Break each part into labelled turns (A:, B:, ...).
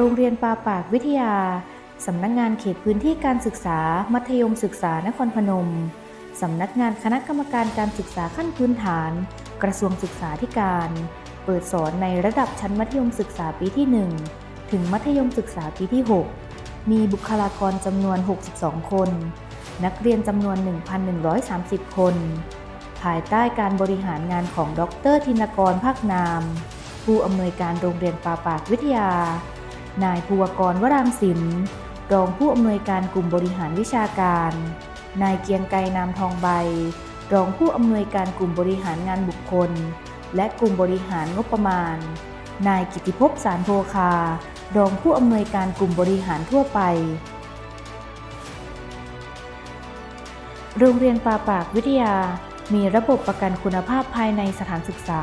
A: รงเรียนปาปากวิทยา สำนักงานเขตพื้นที่การศึกษา มัธยมศึกษานครพนม สำนักงานคณะกรรมการการศึกษาขั้นพื้นฐาน กระทรวงศึกษาธิการ เปิดสอนในระดับชั้นมัธยมศึกษาปีที่ 1 ถึงมัธยมศึกษาปีที่ 6 มีบุคลากรจำนวน 62 คน นักเรียนจำนวน 1,130 คน ภายใต้การบริหารงานของดรธินกรภาคนามผู้อำนวยการโรงเรียนปาปากวิทยา นายภูวกรวรางศิลป์รองผู้อำนวยการกลุ่มบริหารวิชาการ นายเกียงไกรนามทองใบ รองผู้อำนวยการกลุ่มบริหารงานบุคคล และกลุ่มบริหารงบประมาณ นายกิติภพสารโพคา รองผู้อำนวยการกลุ่มบริหารทั่วไป โรงเรียนปาปากวิทยา มีระบบประกันคุณภาพภายในสถานศึกษา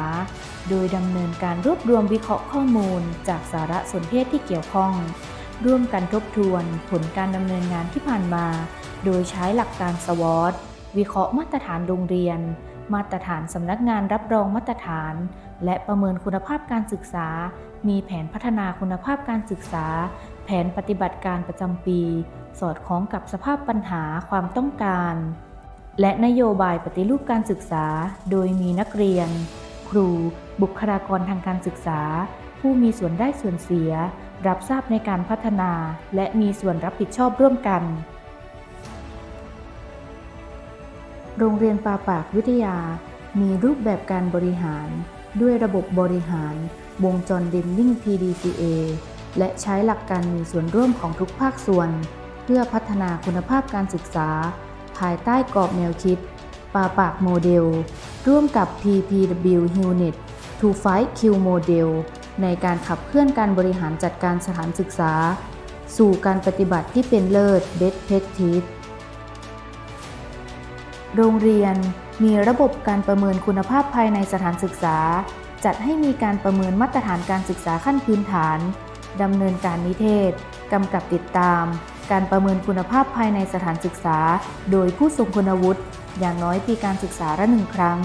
A: โดยดำเนินการรวบรวมวิเคราะห์ข้อมูล จากสารสนเทศที่เกี่ยวข้อง ร่วมกันทบทวนผลการดำเนินงานที่ผ่านมา โดยใช้หลักการสวอตวิเคราะห์มาตรฐานโรงเรียน มาตรฐานสำนักงานรับรองมาตรฐาน และประเมินคุณภาพการศึกษา มีแผนพัฒนาคุณภาพการศึกษา แผนปฏิบัติการประจำปี สอดคล้องกับสภาพปัญหาความต้องการ และนโยบายปฏิรูปการศึกษา โดยมีนักเรียน ครู บุคลากรทางการศึกษา ผู้มีส่วนได้ส่วนเสีย รับทราบในการพัฒนา และมีส่วนรับผิดชอบร่วมกัน โรงเรียนปาปากวิทยา มีรูปแบบการบริหาร ด้วยระบบบริหาร วงจรเดนนิ่ง PDCA และใช้หลักการมีส่วนร่วมของทุกภาคส่วน เพื่อพัฒนาคุณภาพการศึกษา ภายใต้กรอบแนวคิดปาปากโมเดล ร่วมกับ PPW Unit to Fight Q Model ในการขับเคลื่อนการบริหารจัดการสถานศึกษา สู่การปฏิบัติที่เป็นเลิศ Best Practice โรงเรียนมีระบบการประเมินคุณภาพภายในสถานศึกษา จัดให้มีการประเมินมาตรฐานการศึกษาขั้นพื้นฐาน ดำเนินการนิเทศ กำกับติดตาม การประเมินคุณภาพภายในสถานศึกษา โดยผู้ทรงคุณวุฒิ อย่างน้อยปีการศึกษาละหนึ่งครั้ง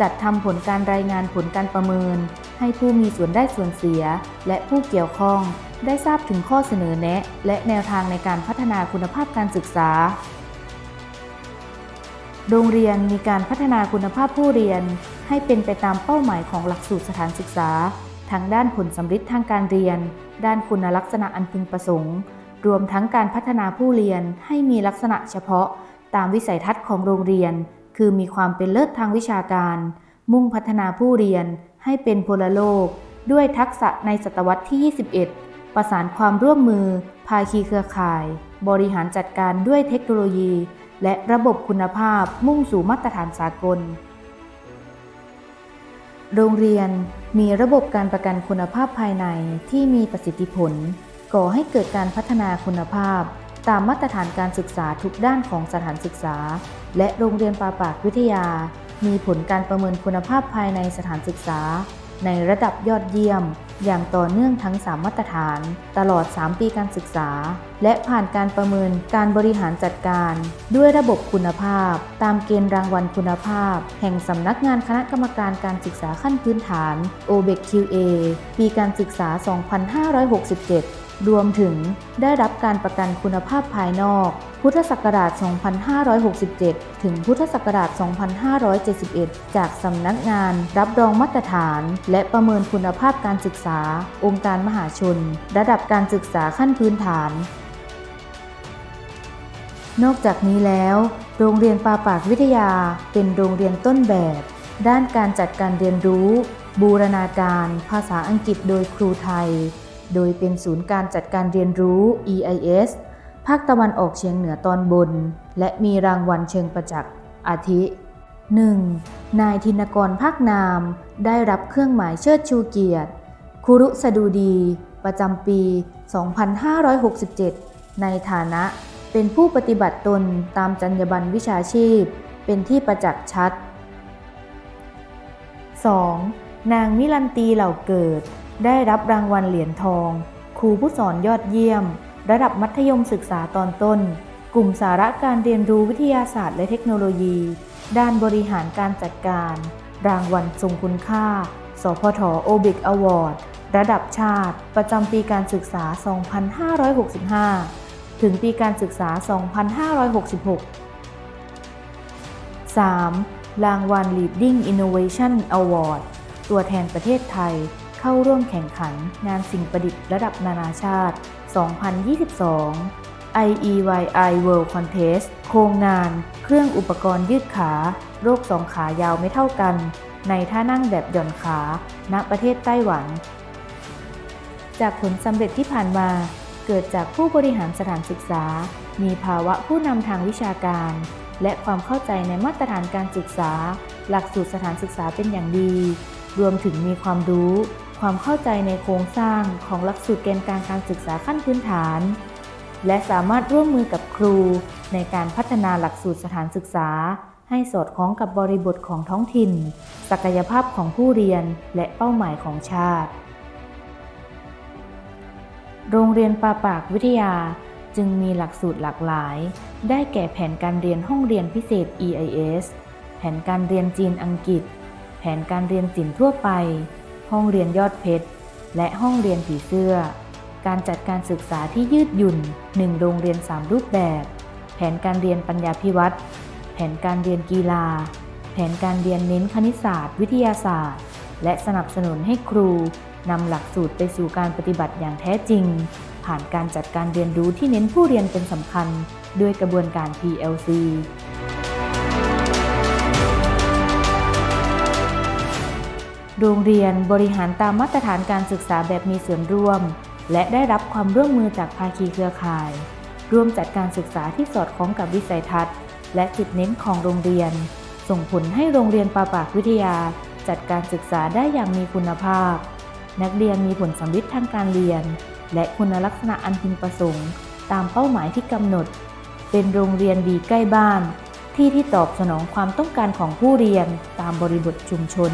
A: จัดทำผลการรายงานผลการประเมิน ให้ผู้มีส่วนได้ส่วนเสีย และผู้เกี่ยวข้อง ได้ทราบถึงข้อเสนอแนะ และแนวทางในการพัฒนาคุณภาพการศึกษา โรงเรียนมีการพัฒนาคุณภาพผู้เรียน ให้เป็นไปตามเป้าหมายของหลักสูตรสถานศึกษา ทั้งด้านผลสำฤทธิ์ทางการเรียน ด้านคุณลักษณะอันพึงประสงค์ รวมทั้งการพัฒนาผู้เรียนให้มีลักษณะเฉพาะ ตามวิสัยทัศน์ของโรงเรียน คือมีความเป็นเลิศทางวิชาการ มุ่งพัฒนาผู้เรียนให้เป็นพลโลก ด้วยทักษะในศตวรรษที่ 21 ประสานความร่วมมือ ภาคีเครือข่าย บริหารจัดการด้วยเทคโนโลยี และระบบคุณภาพมุ่งสู่มาตรฐานสากล โรงเรียนมีระบบการประกันคุณภาพภายในที่มีประสิทธิผล ก่อให้เกิดการพัฒนาคุณภาพ ตามมาตรฐานการศึกษาทุกด้านของสถานศึกษา และโรงเรียนปาปากวิทยา มีผลการประเมินคุณภาพภายในสถานศึกษา ในระดับยอดเยี่ยม อย่างต่อเนื่องทั้ง 3 มาตรฐาน ตลอด 3 ปีการศึกษา และผ่านการประเมินการบริหารจัดการ ด้วยระบบคุณภาพ ตามเกณฑ์รางวัลคุณภาพ แห่งสำนักงานคณะกรรมการการศึกษาขั้นพื้นฐาน OBEQA ปีการศึกษา 2567 รวมถึงได้รับการประกันคุณภาพภายนอก พุทธศักราช 2567 ถึงพุทธศักราช 2571 จากสำนักงานรับรองมาตรฐาน และประเมินคุณภาพการศึกษา องค์การมหาชน ระดับการศึกษาขั้นพื้นฐาน นอกจากนี้แล้ว โรงเรียนปาปากวิทยาเป็นโรงเรียนต้นแบบ ด้านการจัดการเรียนรู้ บูรณาการ ภาษาอังกฤษโดยครูไทย โดยเป็นศูนย์การจัดการเรียนรู้ EIS ภาคตะวันออกเฉียงเหนือตอนบน และมีรางวัลเชิงประจักษ์ อาทิ 1. นายธินกรภาคนาม ได้รับเครื่องหมายเชิดชูเกียรติ คุรุสดุดี ประจำปี 2567 ในฐานะเป็นผู้ปฏิบัติตนตามจรรยาบรรณวิชาชีพ เป็นที่ประจักษ์ชัด 2. นางมิลันตีเหล่าเกิด ได้รับรางวัลเหรียญทอง ครูผู้สอนยอดเยี่ยม ระดับมัธยมศึกษาตอนต้น กลุ่มสาระการเรียนรู้วิทยาศาสตร์และเทคโนโลยี ด้านบริหารการจัดการ รางวัลทรงคุณค่า สพทโอเบกอวอร์ดระดับชาติ ประจำปีการศึกษา 2565 ถึงปีการศึกษา 2566 3. รางวัล Leading Innovation Award ตัวแทนประเทศไทย เข้าร่วมแข่งขันงานสิ่งประดิษฐ์ระดับนานาชาติ 2022 IEYI World Contest โครงงาน เครื่องอุปกรณ์ยืดขา โรคสองขายาวไม่เท่ากัน ในท่านั่งแบบหย่อนขา ณ ประเทศไต้หวัน จากผลสำเร็จที่ผ่านมา เกิดจากผู้บริหารสถานศึกษา มีภาวะผู้นำทางวิชาการ และความเข้าใจในมาตรฐานการศึกษา หลักสูตรสถานศึกษาเป็นอย่างดี รวมถึงมีความรู้ ความเข้าใจในโครงสร้างของหลักสูตรเกณฑ์การการศึกษาขั้นพื้นฐาน และสามารถร่วมมือกับครูในการพัฒนาหลักสูตรสถานศึกษา ให้สอดคล้องกับบริบทของท้องถิ่น ศักยภาพของผู้เรียนและเป้าหมายของชาติ โรงเรียนปาปากวิทยาจึงมีหลักสูตรหลากหลาย ได้แก่แผนการเรียนห้องเรียนพิเศษ EIS แผนการเรียนจีนอังกฤษ แผนการเรียนศิลป์ทั่วไป ห้องเรียนยอดเพชร และห้องเรียนผีเสื้อ การจัดการศึกษาที่ยืดหยุ่น 1 โรงเรียน 3 รูปแบบ แผนการเรียนปัญญาพิวัตรแผนการเรียนกีฬา แผนการเรียนเน้นคณิตศาสตร์ วิทยาศาสตร์ และสนับสนุนให้ครูนำหลักสูตรไปสู่การปฏิบัติอย่างแท้จริง ผ่านการจัดการเรียนรู้ที่เน้นผู้เรียนเป็นสำคัญ ด้วยกระบวนการ PLC โรงเรียนบริหารตามมาตรฐานการศึกษาแบบมีส่วนร่วม และได้รับความร่วมมือจากภาคีเครือข่าย ร่วมจัดการศึกษาที่สอดคล้องกับวิสัยทัศน์ และจุดเน้นของโรงเรียน ส่งผลให้โรงเรียนปาปากวิทยา จัดการศึกษาได้อย่างมีคุณภาพ นักเรียนมีผลสำลิดทางการเรียน และคุณลักษณะอันพึงประสงค์ ตามเป้าหมายที่กำหนด เป็นโรงเรียนดีใกล้บ้าน ที่ที่ตอบสนองความต้องการของผู้เรียนตามบริบทชุมชน